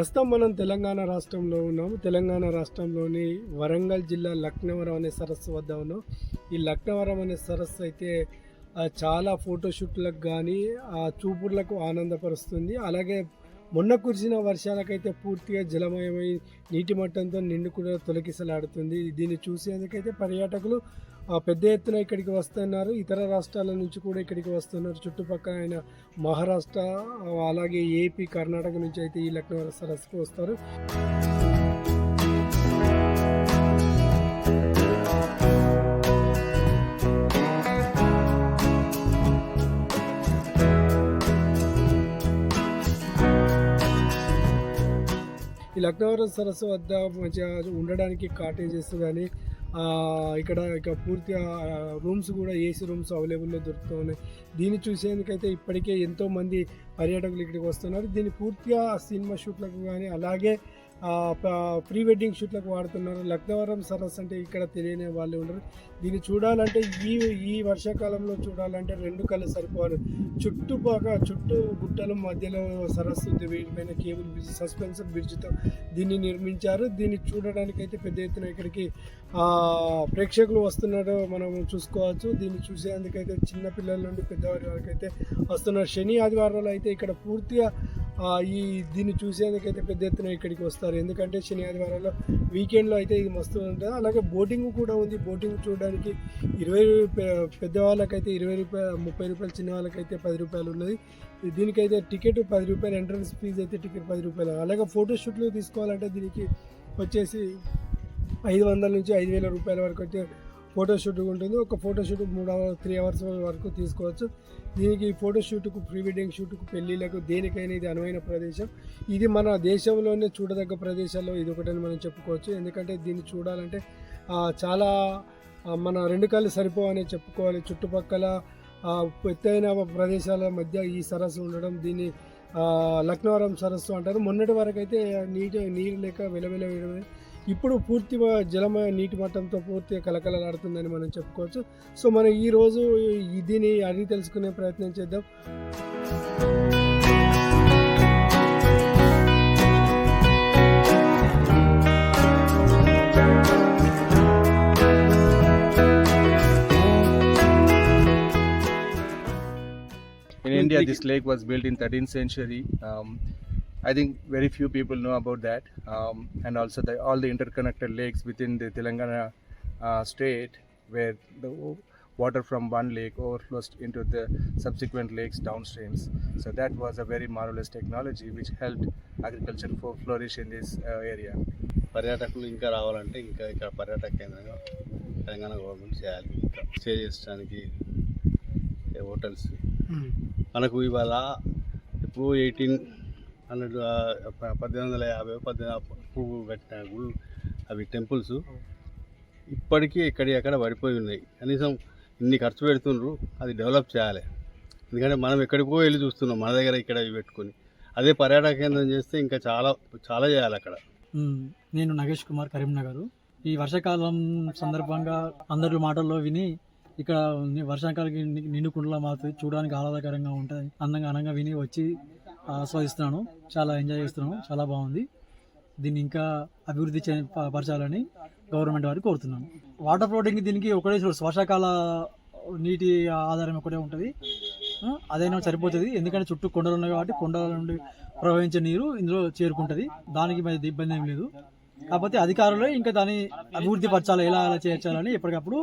ప్రస్తుతం మనం తెలంగాణ రాష్ట్రంలో ఉన్నాము. తెలంగాణ రాష్ట్రంలోని వరంగల్ జిల్లా లక్నవరం అనే సరస్సు వద్ద ఉన్నాం. ఈ లక్నవరం అనే సరస్సు అయితే చాలా ఫోటోషూట్లకు కానీ ఆ చూపులకు ఆనందపరుస్తుంది. అలాగే మొన్న కురిసిన వర్షాలకైతే పూర్తిగా జలమయమై నీటి మట్టంతో నిండు కూడా తొలగిసలాడుతుంది దీన్ని చూసేందుకైతే పర్యాటకులు పెద్ద ఎత్తున ఇక్కడికి వస్తున్నారు. ఇతర రాష్ట్రాల నుంచి కూడా ఇక్కడికి వస్తున్నారు. చుట్టుపక్కల ఆయన మహారాష్ట్ర అలాగే ఏపీ కర్ణాటక నుంచి అయితే ఈ లక్నవరం సరస్సుకు వస్తారు. ఈ లక్నవరం సరస్సు వద్ద మంచిగా ఉండడానికి కాటేజెస్ కానీ ఇక్కడ ఇక పూర్తిగా రూమ్స్ కూడా ఏసీ రూమ్స్ అవైలబుల్లో దొరుకుతూ ఉన్నాయి దీన్ని చూసేందుకైతే ఇప్పటికే ఎంతోమంది పర్యాటకులు ఇక్కడికి వస్తున్నారు. దీన్ని పూర్తిగా సినిమా షూట్లకు కానీ అలాగే ప్రీ వెడ్డింగ్ షూట్లకు వాడుతున్నారు. లక్నవరం సరస్సు అంటే ఇక్కడ తెలియని వాళ్ళు ఉండరు దీన్ని చూడాలంటే ఈ ఈ వర్షాకాలంలో చూడాలంటే రెండు కళ్ళు సరిపోవాలి. చుట్టుపక్కల చుట్టూ గుట్టల మధ్యలో సరస్సు ఉంది. వీటిపైన కేబుల్ బ్రిడ్జ్ సస్పెన్షన్ బ్రిడ్జ్తో దీన్ని నిర్మించారు. దీన్ని చూడడానికి అయితే పెద్ద ఎత్తున ఇక్కడికి ప్రేక్షకులు వస్తున్నారు. మనం చూసుకోవచ్చు. దీన్ని చూసేందుకైతే చిన్న పిల్లల నుండి పెద్దవారి వరకు అయితే వస్తున్నారు. శని ఆదివారాలు అయితే ఇక్కడ పూర్తిగా ఈ దీన్ని చూసేందుకైతే పెద్ద ఎత్తున ఇక్కడికి వస్తారు. ఎందుకంటే శని ఆదివారాల్లో వీకెండ్లో అయితే ఇది మస్తు ఉంటుంది. అలాగే బోటింగ్ కూడా ఉంది. బోటింగ్ చూడడానికి ఇరవై పెద్దవాళ్ళకైతే ఇరవై రూపాయలు ముప్పై రూపాయలు చిన్న వాళ్ళకైతే పది రూపాయలు ఉన్నది. దీనికైతే టికెట్ పది రూపాయలు ఎంట్రన్స్ ఫీజు అయితే టికెట్ పది రూపాయలు. అలాగే ఫోటోషూట్లు తీసుకోవాలంటే దీనికి వచ్చేసి ఐదు వందల నుంచి ఐదు వేల రూపాయల వరకు అయితే ఫోటోషూట్ ఉంటుంది. ఒక ఫోటోషూట్ మూడు అవర్ త్రీ అవర్స్ వరకు తీసుకోవచ్చు. దీనికి ఫోటోషూట్కు ప్రీ వెడ్డింగ్ షూట్కు పెళ్ళిళ్ళకు దేనికైనా ఇది అనువైన ప్రదేశం. ఇది మన దేశంలోనే చూడదగ్గ ప్రదేశాల్లో ఇది ఒకటని మనం చెప్పుకోవచ్చు. ఎందుకంటే దీన్ని చూడాలంటే చాలా మన రెండు కాళ్ళు సరిపోవని చెప్పుకోవాలి. చుట్టుపక్కల ఎత్తైన ప్రదేశాల మధ్య ఈ సరస్సు ఉండడం దీన్ని లక్నవరం సరస్సు అంటారు. మొన్నటి వరకు అయితే నీటి నీరు లేక వెలవెల వేయడమే ఇప్పుడు పూర్తిగా జలమయ నీటి మట్టంతో పూర్తిగా కలకలలాడుతుందని మనం చెప్పుకోవచ్చు సో మనం ఈ రోజు దీన్ని అడిగి తెలుసుకునే ప్రయత్నం చేద్దాం In India, this lake was built in 13th century. Um, I think very few people know about that, um, and also the, all the interconnected lakes within the Telangana uh, state, where the water from one lake overflows into the subsequent lakes downstreams. So that was a very marvelous technology which helped agriculture for flourish in this uh, area. పర్యాటకులు ఇంకా రావాలంటే ఇంకా ఇక్కడ పర్యాటక కేంద్రంగా Telangana government చేయాలి ఇంకా stay చేయడానికి హోటల్స్ మనకు ఇవాళ ఇప్పుడు ఎయిటీన్ హండ్రెడ్ పద్దెనిమిది వందల యాభై పద్దెనిమిది పువ్వు కట్టిన గుళ్ళు అవి టెంపుల్స్. ఇప్పటికీ ఎక్కడి ఎక్కడ పడిపోయి ఉన్నాయి. కనీసం ఇన్ని ఖర్చు పెడుతుండ్రు అది డెవలప్ చేయాలి. ఎందుకంటే మనం ఎక్కడికో వెళ్ళి చూస్తున్నాం మన దగ్గర ఇక్కడ ఇవి పెట్టుకొని. అదే పర్యాటక కేంద్రం చేస్తే ఇంకా చాలా చాలా చేయాలి అక్కడ. నేను నగేష్ కుమార్ కరీంనగర్. ఈ వర్షాకాలం సందర్భంగా అందరి మాటల్లో విని ఇక్కడ వర్షాకాలకి వర్షాకాలం నిండు కుండలా మారుతుంది చూడడానికి ఆహ్లాదకరంగా ఉంటుంది అందంగా అందంగా విని వచ్చి ఆస్వాదిస్తున్నాను. చాలా ఎంజాయ్ చేస్తున్నాను. చాలా బాగుంది. దీన్ని ఇంకా అభివృద్ధి చే పరచాలని గవర్నమెంట్ వారికి కోరుతున్నాను. వాటర్ ఫ్లోటింగ్ దీనికి ఒకటే సోర్స్. వర్షాకాల నీటి ఆధారం ఒకటే ఉంటుంది. అదైనా సరిపోతుంది. ఎందుకంటే చుట్టూ కొండలు ఉన్నాయి కాబట్టి కొండల నుండి ప్రవహించే నీరు ఇందులో చేరుకుంటుంది. దానికి మరి ఇబ్బంది ఏం లేదు. కాకపోతే అధికారులే ఇంకా దాన్ని అభివృద్ధి పరచాలి. ఎలా ఎలా చేర్చాలని ఎప్పటికప్పుడు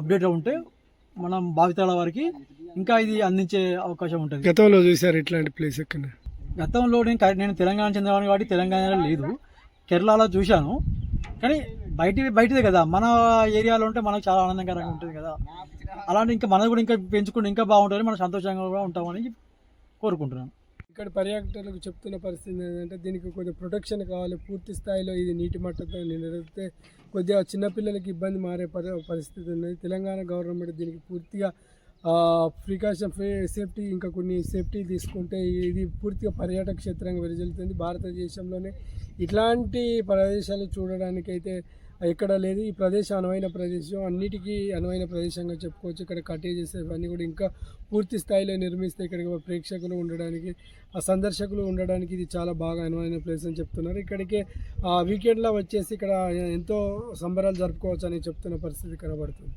అప్డేట్ ఉంటే మనం భావితరాల వారికి ఇంకా ఇది అందించే అవకాశం ఉంటుంది. గతంలో చూసారు ఇట్లాంటి ప్లేస్ ఎక్కడ గతంలో నేను నేను తెలంగాణ చెందినవాడిని కాబట్టి తెలంగాణలో లేదు. కేరళలో చూశాను. కానీ బయట బయటదే కదా. మన ఏరియాలో ఉంటే మనకు చాలా ఆనందకరంగా ఉంటుంది కదా. అలాంటి ఇంకా మనది కూడా ఇంకా పెంచుకుంటే ఇంకా బాగుంటుంది. మనం సంతోషంగా కూడా ఉంటామని కోరుకుంటున్నాను. ఇక్కడ పర్యాటకులకు చెప్తున్న పరిస్థితి ఏంటంటే దీనికి కొద్దిగా ప్రొటెక్షన్ కావాలి. పూర్తి స్థాయిలో ఇది నీటి మట్టంతో నిలబడితే కొద్దిగా చిన్నపిల్లలకి ఇబ్బంది మారే పరిస్థితి ఉన్నది. తెలంగాణ గవర్నమెంట్ దీనికి పూర్తిగా ప్రికాషన్ సేఫ్టీ ఇంకా కొన్ని సేఫ్టీ తీసుకుంటే ఇది పూర్తిగా పర్యాటక క్షేత్రంగా వెలుజల్లుతుంది భారతదేశంలోనే ఇట్లాంటి ప్రదేశాలు చూడడానికైతే ఎక్కడ లేదు. ఈ ప్రదేశం అనువైన ప్రదేశం అన్నిటికీ అనువైన ప్రదేశంగా చెప్పుకోవచ్చు. ఇక్కడ కటేజెస్ అవన్నీ కూడా ఇంకా పూర్తి స్థాయిలో నిర్మిస్తే ఇక్కడ ప్రేక్షకులు ఉండడానికి ఆ సందర్శకులు ఉండడానికి ఇది చాలా బాగా అనువైన ప్లేస్ అని చెప్తున్నారు. ఇక్కడికి ఆ వీకెండ్లో వచ్చేసి ఇక్కడ ఎంతో సంబరాలు జరుపుకోవచ్చు అని చెప్తున్న పరిస్థితి కనబడుతుంది.